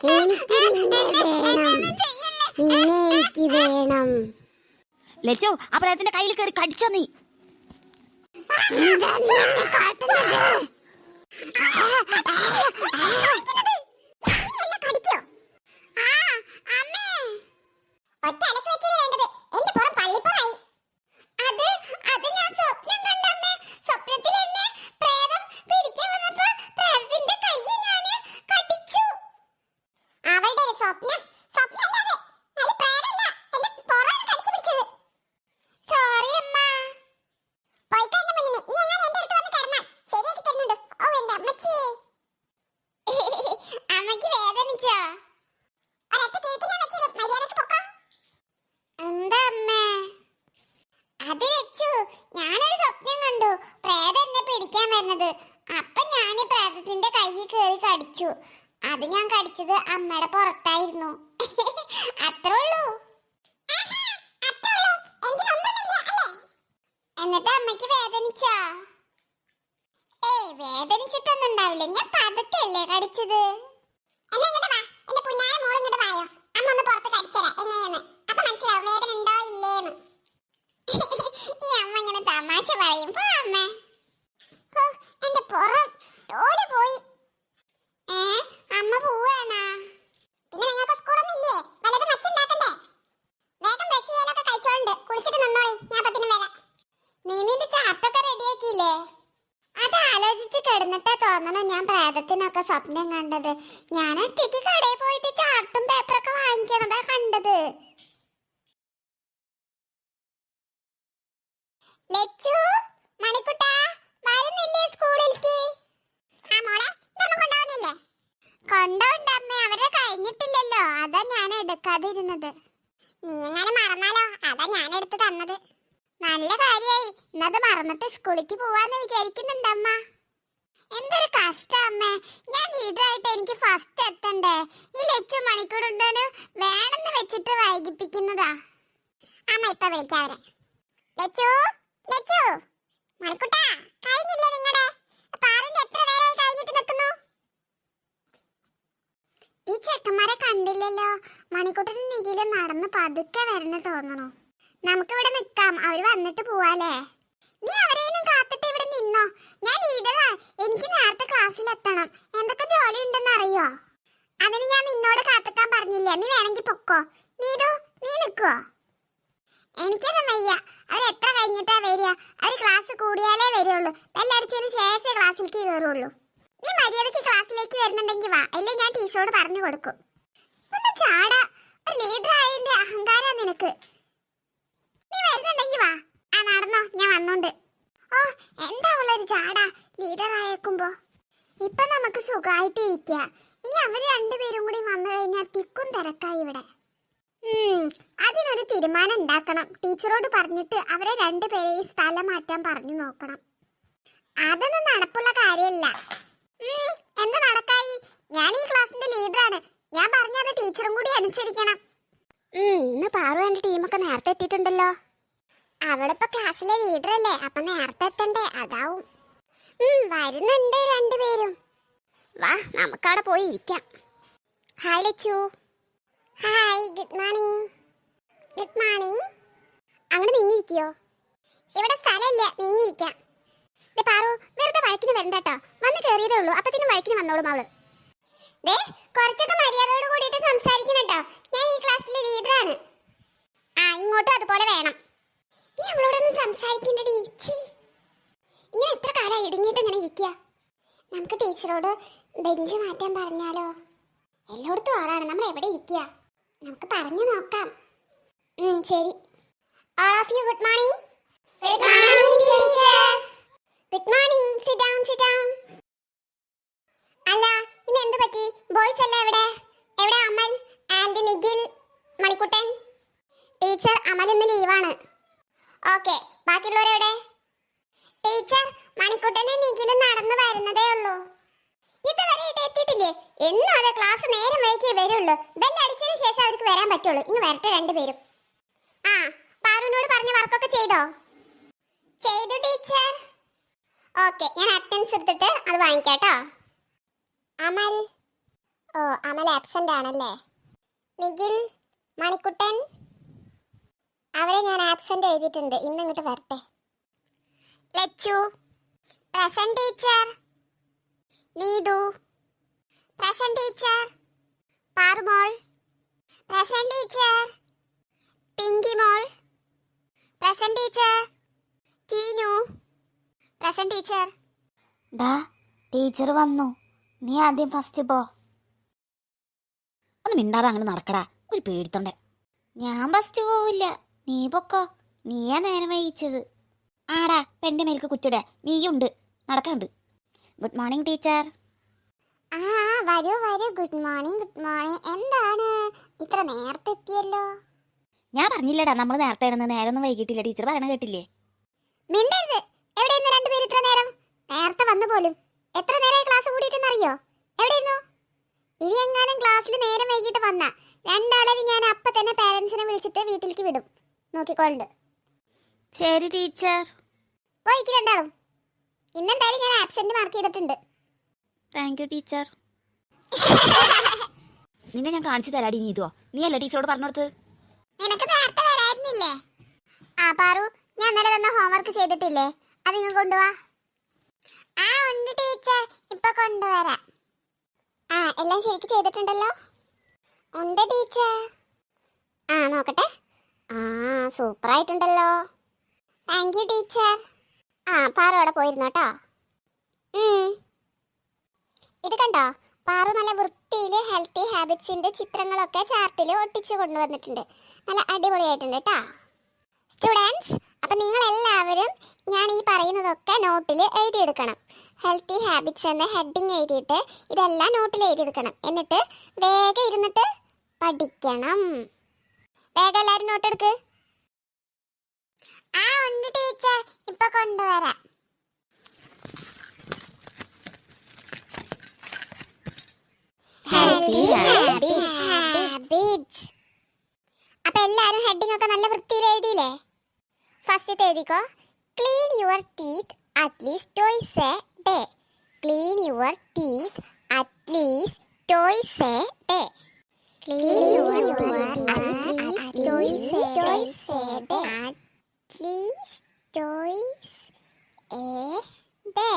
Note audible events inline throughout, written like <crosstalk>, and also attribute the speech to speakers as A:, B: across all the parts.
A: എനിക്ക് നിന്നെ വേണം നിന്നെ എനിക്ക് വേണം
B: ലച്ചു ആ പ്രേതത്തിന്റെ കയ്യിൽ കയറി കടിച്ചോ നീ
A: ഒറ്റ അലക്ക് വെച്ചത് വേണ്ടത് എന്റെ പുറം പള്ളിപ്പുറായി അത് അത് ഞാൻ സ്വപ്നം കണ്ടമ്മേ സ്വപ്നത്തിൽ എന്നെ പ്രേതം പിടിക്കാൻ വന്നപ്പോ പ്രേതത്തിന്റെ കൈ ഞാൻ കടിച്ചു അവളുടെ ഒരു സ്വപ്നം സ്വപ്നമല്ല അത് അത് പ്രേതമല്ല എന്റെ പുറമാണ് കടിച്ചു പിടിച്ചത് സോറി അമ്മ പോയിക്കോ എന്റെ മുന്നിൽ ഈ അങ്ങനെ എന്റെ അടുത്ത് വന്ന് കിടന്നാൽ ശരിയാക്കി തരുന്നുണ്ട് ഓ എന്റെ അമ്മച്ചി അമ്മയ്ക്ക് വേദനിച്ചോ ഒരൊറ്റ കേക്ക് ഞാൻ വെച്ചിരും മര്യാദയ്ക്ക് പൊക്കോ എന്താ അമ്മേ അത് വെച്ചു. ഞാനൊരു സ്വപ്നം കണ്ടു. പ്രേതം എന്നെ പിടിക്കാൻ വരുന്നത്. അപ്പൊ ഞാൻ പ്രേതത്തിന്റെ കയ്യിൽ കയറി കടിച്ചു. അത് ഞാൻ കടിച്ചത് അമ്മയുടെ പുറത്തായിരുന്നു. <laughs> അത്രേ ഉള്ളൂ. എന്നിട്ട് അമ്മയ്ക്ക് വേദനിച്ചോ? ഏയ് വേദനിച്ചിട്ടൊന്നും ഉണ്ടാവില്ല. ഞാൻ പതുക്കല്ലേ കടിച്ചത്? അമ്മ ഒന്ന് പുറത്ത് കടിച്ചരാ. എങ്ങനെയെന്ന്? അപ്പൊ മനസ്സിലാവും വേദന ഉണ്ടോ ഇല്ലേന്ന്. <laughs> ഈ അമ്മ ഇങ്ങനെ തമാശ പറയും. പോ അമ്മ. ഹോ, എന്റെ പുറം തോൽ പോയി. ഏ അമ്മ പോവാണാ? പിന്നെ നിങ്ങൾക്ക് സ്കൂളൊന്നും ഇല്ലേ? വല്ലത് മച്ചുണ്ടാക്കണ്ടേ വേഗം ബ്രഷ് ചെയ്യാനൊക്കെ കഴിച്ചോണ്ട് കുളിച്ചിട്ട് നിന്നോയി ഞാൻ പത്തിന് വരാം. നീ ചാർട്ടൊക്കെ റെഡിയാക്കിയില്ലേ? അത് ആലോചിച്ച് കിടന്നിട്ടാ തോന്നണം ഞാൻ പ്രേതത്തിനൊക്കെ സ്വപ്നം കണ്ടത്. ഞാൻ ഒറ്റയ്ക്ക് കടയിൽ പോയിട്ട് ചാർട്ടും പേപ്പറൊക്കെ വാങ്ങിക്കണതാ കണ്ടത്. കഴിഞ്ഞിട്ടില്ലല്ലോ. അതാ ഞാൻ എടുക്കാതിരുന്നത്. നീ എങ്ങനെ മറന്നാലോ? അതാ ഞാൻ എടുത്ത് തന്നത്. നല്ല കാര്യായി. ഇന്നത് മറന്നിട്ട് സ്കൂളിലേക്ക് പോവാന്ന് വിചാരിക്കുന്നുണ്ടമ്മ എന്തൊരു കഷ്ടം അമ്മേ. ഞാൻ ലീഡറായിട്ട് എനിക്ക് ഫസ്റ്റ് എത്തണ്ടേ? ഈ ലച്ചു മണിക്കൂറുണ്ടോന് വേണമെന്ന് വെച്ചിട്ട് വൈകിപ്പിക്കുന്നതാ. അമ്മ ഇപ്പൊ വിളിക്കാവരെ. ലച്ചു ലച്ചു മണിക്കുട്ടാ കഴിഞ്ഞില്ലേ നിങ്ങളുടെ പാറിന്റെ എത്ര നേരമായി കഴിഞ്ഞിട്ട് നിൽക്കുന്നു ഈ ചെക്കന്മാരെ കണ്ടില്ലല്ലോ. മണിക്കുട്ടനും നിഖിലും നടന്ന് പതുക്കെ വരണ തോന്നണു നമുക്കിവിടെ നിൽക്കാം അവർ വന്നിട്ട് പോവാലേ നീ അവരേനും കാത്തിട്ട് ഇവിടെ നിന്നോ. ഞാൻ ലീഡറാ എനിക്ക് നേരത്തെ ക്ലാസ്സിൽ എത്തണം എന്തൊക്കെ ജോലി ഉണ്ടെന്ന് അറിയോ അതിന് ഞാൻ നിന്നോട് കാത്തിക്കാൻ പറഞ്ഞില്ലേ. നീ വേണമെങ്കിൽ പൊക്കോ. നീതു നീ നിൽക്കുവോ എനിക്കൊന്നും വയ്യ. അവർ എത്ര കഴിഞ്ഞിട്ടാ വരിക? അവർ ക്ലാസ് കൂടിയാലേ വരുള്ളൂ. ബെല്ലടിച്ചതിന് ശേഷം ക്ലാസ്സിലേക്ക് കയറുള്ളൂ നീ മര്യാദയ്ക്ക് ക്ലാസ്സിലേക്ക് വരുന്നുണ്ടെങ്കിൽ വാ. അല്ലേ ഞാൻ ടീച്ചറോട് പറഞ്ഞു കൊടുക്കും. ഒന്ന് ചാടാ. ഒരു ലീഡർ ആയതിന്റെ അഹങ്കാരാ നിനക്ക്. നീ വരുന്നുണ്ടെങ്കിൽ വാ. ആ നടന്നോ. ഞാൻ വന്നോണ്ട്. ഓ എന്താ ഉള്ളൊരു ചാടാ? ലീഡർ ആയേക്കുമ്പോ. ഇപ്പൊ നമുക്ക് സുഖമായിട്ട് ഇരിക്കുക ഇനി അവർ രണ്ടുപേരും കൂടി വന്നു കഴിഞ്ഞാൽ തിക്കും തിരക്കായി ഇവിടെ. അതിനൊരു തീരുമാനം ഉണ്ടാക്കണം. ടീച്ചറോട് പറഞ്ഞിട്ട് അവരെ രണ്ടുപേരെയും സ്ഥലം മാറ്റാൻ പറഞ്ഞു നോക്കണം. അതൊന്നും നടപ്പുള്ള കാര്യമല്ല. എന്താ നടക്കായി? ഞാൻ ഈ ക്ലാസ്സിന്റെ ലീഡറാണ് ഞാൻ പറഞ്ഞത് ടീച്ചറും കൂടി അനുസരിക്കണം. ഇന്ന് പാറു എന്റെ ടീമൊക്കെ നേരത്തെ എത്തിയിട്ടുണ്ടല്ലോ. അവളിപ്പോ ക്ലാസ്സിലെ ലീഡർ അല്ലേ? അപ്പൊ നേരത്തെ എത്തണ്ടേ? അതാവും. വരുന്നുണ്ട് രണ്ടുപേരും. വാ നമുക്കവിടെ പോയി ഇരിക്കാം. Hi Lachu. Hi good morning good morning അങ്ങോട്ട് നീങ്ങിയിരിക്കയോ ഇവിടെ സ്ഥലമില്ല നീങ്ങിയിരിക്കാം. ദേ പാറു വെറുതെ വഴക്കിന് വരണ്ട കേട്ടോ വന്ന് കയറിയതേ ഉള്ളൂ. അപ്പത്തിനും വഴക്കിന് വന്നോളും അവൾ. ദേ കുറച്ചൊക്കെ മര്യാദയോട് കൂടിയിട്ട് സംസാരിക്കണം കേട്ടോ ഞാൻ ഈ ക്ലാസ്സിലെ ലീഡറാണ് ആ ഇങ്ങോട്ടും അതുപോലെ വേണം. നീ അവളോടൊന്നും സംസാരിക്കണ്ടടി. ചീ ഇങ്ങനെ എത്ര കാലം ഇടുങ്ങിയിട്ട് ഇങ്ങനെ ഇരിക്കുക നമുക്ക് ടീച്ചറോട് ബെഞ്ച് മാറ്റാൻ പറഞ്ഞാലോ? എല്ലായിടത്തും ആളാണ്. നമ്മൾ എവിടെ ഇരിക്കുക നമുക്ക് പറഞ്ഞു നോക്കാം. ശരി. All of you good morning good morning teacher good morning sit down sit down അല്ല ഇന്ന് എന്ത് പറ്റി? ബോയ്സ് അല്ല എവിടെ എവിടെ അമൽ ആൻഡ് നിഖിൽ മണിക്കുട്ടൻ? ടീച്ചർ അമൽ ഇന്ന് ലീവാണ് ഓക്കെ ബാക്കിയുള്ളവരെവിടെ ടീച്ചർ മണിക്കുട്ടനെ നിഖിലും നടന്നു വരുന്നതേ ഉള്ളൂ. ഇതുവരെ എത്തിയിട്ടില്ലേ? എന്നും അതെ ക്ലാസ് നേരം വൈകി വരുള്ളൂ. ശേഷം അവർക്ക് വരാൻ പറ്റുള്ളൂ. ഇന്ന് വരട്ടെ രണ്ടുപേരും. ആ പാറുവിനോട് പറഞ്ഞ വർക്കൊക്കെ ചെയ്തോ? ചെയ്തു ടീച്ചർ. ഓക്കെ ഞാൻ അറ്റൻഡൻസ് എടുത്തിട്ട് അത് വാങ്ങിക്കാട്ടോ. അമൽ. ഓ അമൽ ആബ്സെന്റ് ആണല്ലേ? നിഖിൽ മണിക്കുട്ടൻ. അവരെ ഞാൻ ആബ്സെന്റ് എഴുതിയിട്ടുണ്ട്. ഇന്ന് ഇങ്ങോട്ട് വരട്ടെ. Lachu. Present teacher. Neethu. Present teacher. Parumol. Present teacher Pinky മോൾ. Present teacher Teenu present teacher
B: ഡാ ടീച്ചർ വന്നു. നീ ആദ്യം ഫസ്റ്റ് പോ. ഒന്ന് മിണ്ടാതെ അങ്ങനെ നടക്കടാ. ഒരു പേടിത്തൊണ്ടേ. ഞാൻ ഫസ്റ്റ് പോവില്ല. നീ പൊക്കോ. നീയാ നേരം വഹിച്ചത് ആടാ പെന്റെ മേൽക്ക് കുറ്റിട നീയുണ്ട്. നടക്കണ്ട് ഗുഡ് മോർണിംഗ് ടീച്ചർ
A: ആ വരൂ വരൂ. ഗുഡ് മോർണിംഗ് ഗുഡ് മോർണിംഗ് എന്താണ്? ഇത്ര നേരത്തെ എത്തിയല്ലോ.
B: ഞാൻ പറഞ്ഞില്ലടാ നമ്മൾ നേരത്തെ ഇടുന്ന നേരം ഒന്നും വൈകിട്ടില്ല. ടീച്ചർ പറയണ കേട്ടില്ലേ?
A: മിണ്ടരുത്. എവിടെയിരുന്നു രണ്ടുപേര് ഇത്ര നേരം? നേരത്തെ വന്നു പോലും. എത്ര നേരമായി ക്ലാസ് കൂടിയിട്ടെന്നറിയോ? എവിടെയിരുന്നു? ഇനി എങ്ങാനും ക്ലാസ്സിൽ നേരം വൈകിട്ട് വന്ന രണ്ടാളെയും ഞാൻ അപ്പം തന്നെ പാരൻസിനെ വിളിച്ചിട്ട് വീട്ടിലേക്ക് വിടും. നോക്കിക്കൊണ്ട്
B: ശരി ടീച്ചർ.
A: പോയിക്ക് രണ്ടാളും. ഇന്നെന്തായാലും ഞാൻ ആബ്സെന്റ് മാർക്ക് ചെയ്തിട്ടുണ്ട്.
B: Thank you teacher. <laughs> നിന്നെ ഞാൻ കാണിച്ചു തരാടി നീ ഇതോ നീ അല്ല ടീച്ചറോട് പറഞ്ഞോടുത്ത്?
A: നിനക്ക് നേരത്തെ വരായിരുന്നില്ലേ? ആ പാറു ഞാൻ ഇന്നലെ തന്ന ഹോംവർക്ക് ചെയ്തിട്ടില്ലേ? അത് നിങ്ങൾ കൊണ്ടുവാ. ആ ഉണ്ട് ടീച്ചർ. ഇപ്പൊ കൊണ്ടുവരാം. ആ എല്ലാം ശരിക്ക് ചെയ്തിട്ടുണ്ടല്ലോ? ഉണ്ട് ടീച്ചർ. ആ നോക്കട്ടെ. ആ സൂപ്പർ ആയിട്ടുണ്ടല്ലോ താങ്ക് യു ടീച്ചർ. ആ പാറു അവിടെ പോയിരുന്നോട്ടോ ഉം. ഇത് കണ്ടോ? പാറു നല്ല വൃത്തിയിൽ ഹെൽത്തി ഹാബിറ്റ്സിന്റെ ചിത്രങ്ങളൊക്കെ ചാർട്ടിൽ ഒട്ടിച്ചു കൊണ്ടുവന്നിട്ടുണ്ട്. നല്ല അടിപൊളിയായിട്ടുണ്ട് കേട്ടോ സ്റ്റുഡൻസ് അപ്പൊ നിങ്ങൾ എല്ലാവരും ഞാൻ ഈ പറയുന്നതൊക്കെ നോട്ടിൽ എഴുതിയെടുക്കണം. ഹെൽത്തി ഹാബിറ്റ്സ് എന്ന ഹെഡിങ് എഴുതിയിട്ട് ഇതെല്ലാം നോട്ടിൽ എഴുതിയെടുക്കണം. എന്നിട്ട് വേഗം ഇരുന്നിട്ട് പഠിക്കണം. വേഗം എല്ലാവരും നോട്ട് എടുക്ക്. ആ ഉണ്ട് ടീച്ചർ ഇപ്പൊ കൊണ്ടുവരാം.
B: Healthy
A: habits. അപ്പൊ എല്ലാരും ഹെഡിങ് ഒക്കെ നല്ല വൃത്തിയിൽ എഴുതിയില്ലേ? ഫസ്റ്റ് എഴുതിക്കോ. Clean your teeth at least twice a day clean your teeth at least twice a day clean your at least twice a day at least twice a day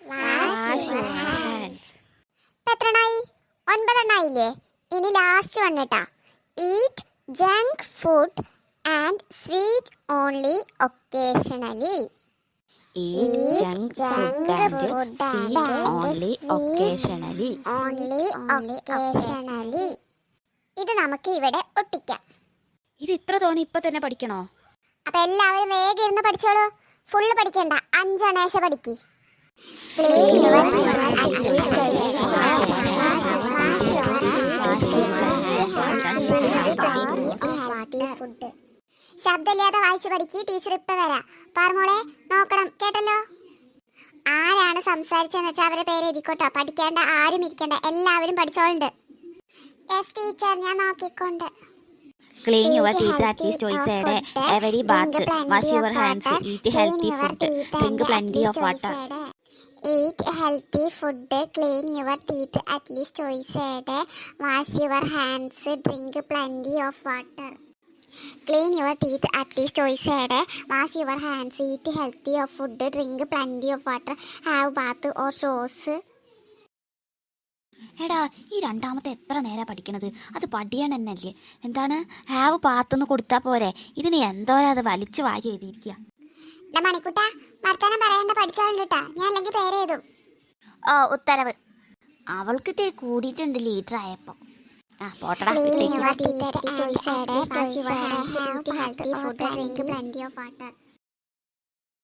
B: Wash your hands.
A: ഒൻപതെണ്ണായില്ലേ ഇനി last വന്നിട്ടാ eat junk food and sweet only occasionally ഇത് നമുക്ക് ഇവിടെ ഒട്ടിക്കാം.
B: ഇത് ഇത്ര തോന്നി ഇപ്പൊ തന്നെ പഠിക്കണോ?
A: അപ്പൊ എല്ലാവരും വേഗം ഇരുന്ന് പഠിച്ചോളൂ. ഫുള്ള് പഠിക്കണ്ട. അഞ്ചണേശ പഠിക്ക്. ശബ്ദമില്ലാതെ വായിച്ചു പഠിക്ക് ടീച്ചർ ഇപ്പൊ വരാം പാർമോളെ നോക്കണം കേട്ടല്ലോ ആരാണ് സംസാരിച്ചെന്ന് വെച്ചാൽ അവരുടെ പേര് എഴുതിക്കോട്ടോ പഠിക്കേണ്ട ആരും ഇരിക്കണ്ട എല്ലാവരും പഠിച്ചോളുണ്ട് യെസ് ടീച്ചർ ഞാൻ നോക്കിക്കൊണ്ട്
B: Clean your teeth at least twice a day. Every bath. Wash your hands. Eat healthy food. Drink plenty of water.
A: Eat healthy food. Clean your teeth at least twice a day. Wash your hands. Drink plenty of water. Clean your teeth at least twice twice wash your hands eat healthy of food drink plenty of water have bath or shower.
B: എടാ ഈ രണ്ടാമത്തെ എത്ര നേരാ പഠിക്കണത്? അത് പഠിയണം എന്നല്ലേ എന്താണ് have പാത്തൊന്ന് കൊടുത്താൽ പോരെ. ഇതിന് എന്തോരാ അത് വലിച്ചു വാരി എഴുതിയിരിക്കുക
A: മണിക്കുട്ട വർത്തമാനം പറയണ്ട പഠിച്ചോളൂട്ടാ ഞാൻ അല്ലെങ്കിൽ
B: ഓ ഉത്തരവ്. അവൾക്ക് ഇത്തിരി കൂടിയിട്ടുണ്ട് ലീറ്റർ ആയപ്പോ. ആ പോട്ടടാ വീട്ടിലേക്ക്